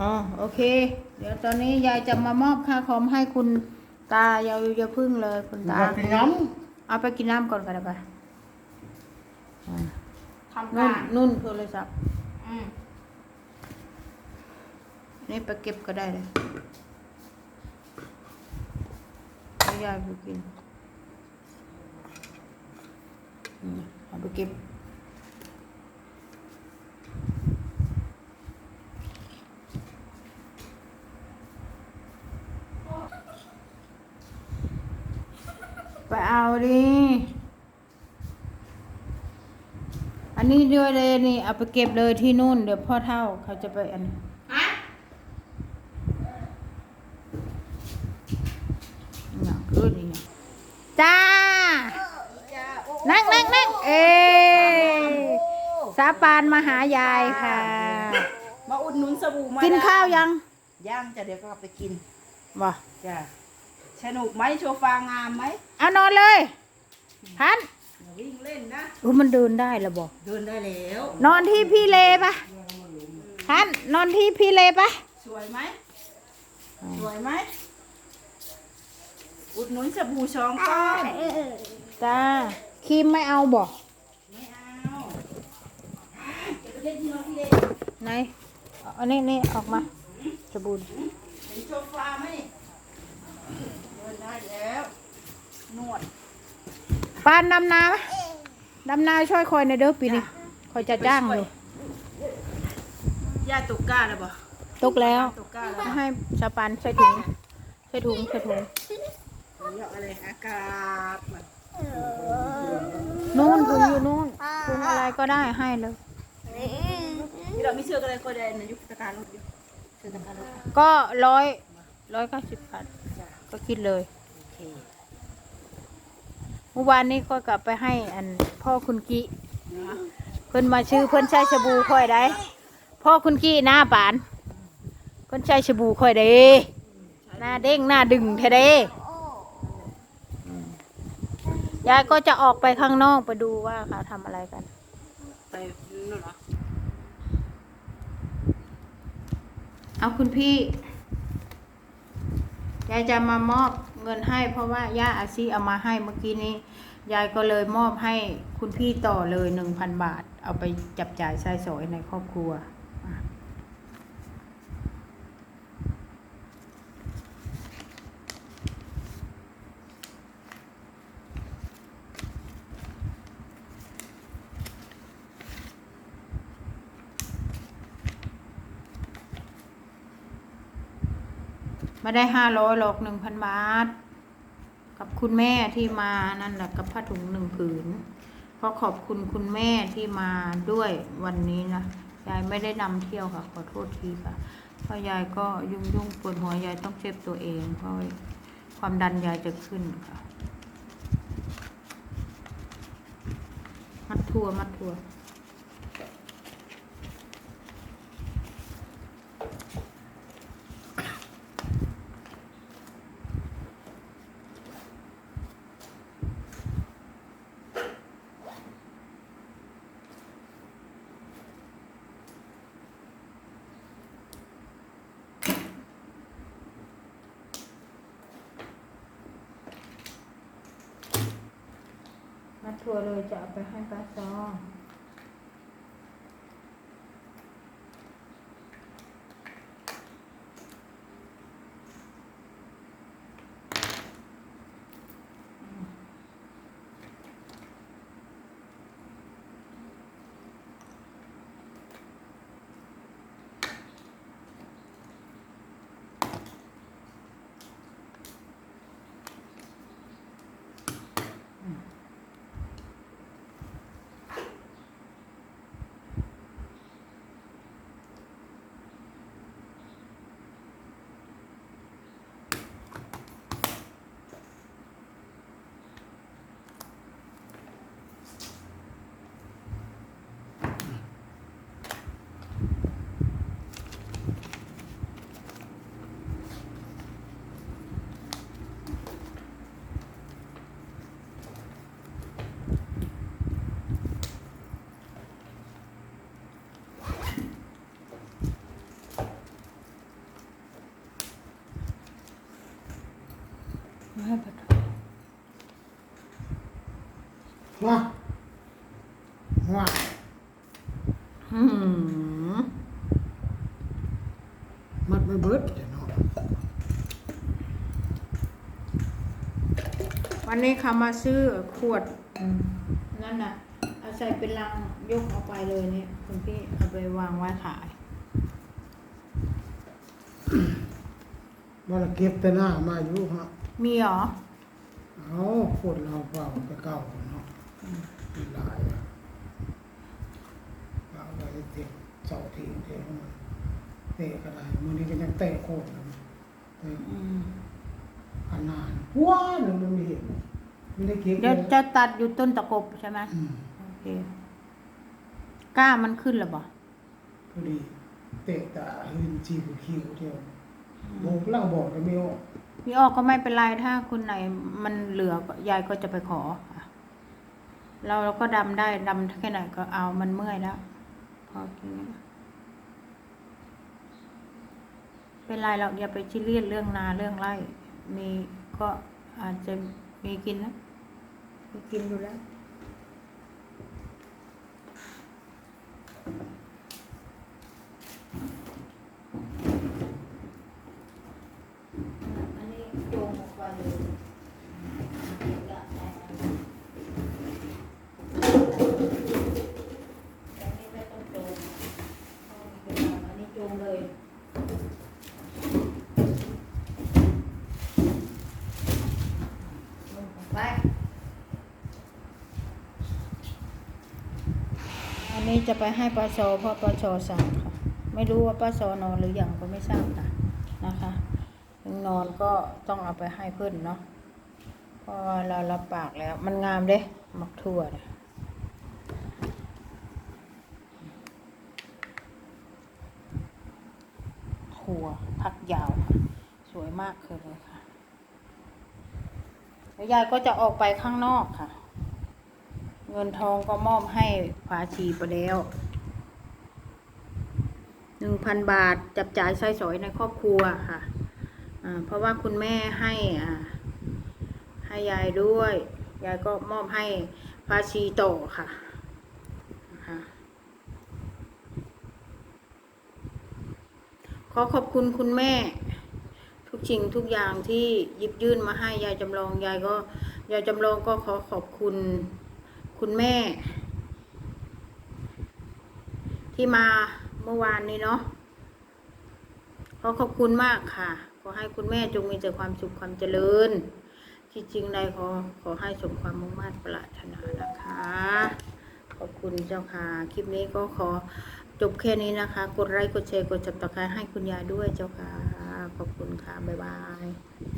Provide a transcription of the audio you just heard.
อ๋อโอเค เดี๋ยวตอนนี้ยายจะมามอบค่าคอมให้คุณตาอย่าอย่าพึ่งเลยคุณตาอยากกินน้เอาไปกินน้ำก่อนก็ได้ปะอ่าทำนุ่กานรนุ่นโทรศัพท์อืมนี่ไปเก็บก็ได้เลยให้ยายไปกินอืมเอาไปเก็บ ไปเอาดิอันนี้ด้วยเลยนี่เอาไปเก็บเลยที่นู่น เดี๋ยวพ่อเท่าเขาจะไปอันนี้ฮะอย่างขึ้นนี่จ้า นั่งนั่งนั่งเอ้สาปานมาหายายค่ะ มาอุดหนุนสบู่มากินข้าวยัง ย่างจะเดี๋ยวก็ไปกินบ่จ้ะ สนุกไหมโชฟางามไหมเอานอนเลยพันอย่าวิ่งเล่นนะอู้มันเดินได้แล้วบ่เดินได้แล้วนอนที่พี่เลปะพันนอนที่พี่เลปะสวยไหมสวยไหมอุดหนุนสบู่สองก้อนจ้าครีมไม่เอาบ่ไม่เอาเดี๋ยวไปเล่นที่นอนที่เล่นไหนเอาอันนี้นี่ออกมาจะบุญเห็นโชฟาไหมเดินได้แล้วนวด ปานดำนาปะดำนาช่วยคอยในอยเด้อปีนี้คอยจะจ้างอยู่ย่าตุกก้าแล้วบ่ตกแล้วตุกก้าแล้วให้สปันใส่ถุงใส่ถุงใส่ถุงเรียกอะไรอากาศแบบนู่นถุงอยู่นู่นถุงอะไรก็ได้ให้เลยที่เราไม่เชื่อกันเลยก็ได้ในยุคตะการรถอยู่เชื่อตะการรถก็ร้อยร้อยเก้าสิบบาทก็คิดเลยโอ เมื่อวานนี้ก็กลับไปให้อันพ่อคุณกิเพิ่นมาชื่อเพิ่นใช้สบู่ค่อยได้พ่อคุณกี้หน้าปาน เพิ่นใช้สบู่ค่อยได้หน้าเด้งหน้าดึงแท้เด้ยายก็จะออกไปข้างนอกไปดูว่าเขาทำอะไรกันไปนู่นเหรอเอาคุณพี่ ยายจะมามอบ เงินให้ เพราะว่าย่าอาซีเอามาให้เมื่อกี้นี้ ยายก็เลยมอบให้คุณพี่ต่อเลยหนึ่งพันบาท เอาไปจับจ่ายใช้สอยในครอบครัวอะ ไม่ได้ห้าร้อยหรอกหนึ่งพันบาท กับคุณแม่ที่มานั่นแหละกับผ้าถุงหนึ่งผืนเพราะขอบคุณคุณแม่ที่มาด้วยวันนี้นะยายไม่ได้นำเที่ยวค่ะ ขอโทษทีค่ะเพราะยายก็ยุ่งยุ่งๆปวดหัวยายต้องเจ็บตัวเองเพราะความดันยายจะขึ้นค่ะ มัดทัวมัดทัว ทัวเลยจะเอาไปให้ป้าซอง อืมมันไม่เบิดเดี๋ยวเนาะวันนี้เขามาซื้อขวดอืมนั่นน่ะ เอาใส่เป็นลังยกเอาไปเลยเนี่ยคุณพี่เอาไปวางไว้ขายว่าเราเก็บแต่หน้ามาอยู่ฮะมีเหรอ เอาขวดเราเปล่าไปเก่าเนาะมีหลายอะ เอาไว้เตะเสาทีเตะมันเตะก็ได้มือนี้ก็ยังเตะโคตรเลยเตะอืมอันนานว้าหนึ่งมันไม่เห็นไม่ได้เก็บเดี๋ยวเลยจะตัดอยู่ต้นตะกบใช่ไหมอืมโอเคกล้ามันขึ้นหรือเปล่าพอดี เตะตาหืนจีบคิวเที่ยวโบกเล่าบอกก็ไม่ออกพี่ออกก็ไม่เป็นไรถ้าคุณไหนมันเหลือก็ยายก็จะไปขอค่ะเราเราก็ดำได้ดำแค่ไหนก็เอามันเมื่อยแล้ว พอกินเป็นไรเราอย่าไปชิเลียดเรื่องนาเรื่องไร่มีก็อาจจะมีกินนะมีกินอยู่แล้ว อันนี้โยงออกไปเลยแต่นี่ไม่ต้องโจงอันนี้โจงเลย ลงไป อั นี้จะไปให้ปชเพราะปชสั่งค่ะ ไม่รู้ว่าปชนอนหรือยังก็ไม่ทราบค่ะนะคะถึงนอนก็ต้องเอาไปให้เพื่อนเนาะเพราะว่าเรารับปากแล้วมันงามเด้มักทั่วเนี่ยถั่วพักยาวค่ะ สวยมากเลยค่ะแล้วยายก็จะออกไปข้างนอกค่ะ เงินทองก็มอบให้ฝาชีไปแล้วหนึ่งพันบาทจับจ่ายใช้สอยในครอบครัวค่ะอ่าเพราะว่าคุณแม่ให้ให้ยายด้วย ยายก็มอบให้ภาชีโตอค่ะนะคะขอขอบคุณคุณแม่ ทุกสิ่งทุกอย่างที่ยิบยื่นมาให้ยายจำลอง ยายก็ยายจำลองก็ขอขอบคุณ คุณแม่ ที่มาเมื่อวานนี้เนาะขอขอบคุณมากค่ะ ขอให้คุณแม่จงมีแต่ความสุขความเจริญ ที่จริงใดขอขอให้สมความมุ่งมั่นปรารถนานะคะ ขอบคุณเจ้าค่ะ คลิปนี้ก็ขอจบแค่นี้นะคะ กดไลค์กดแชร์กดจับตะไคร้ให้คุณยายด้วยเจ้าค่ะ ขอบคุณค่ะ บ๊ายบาย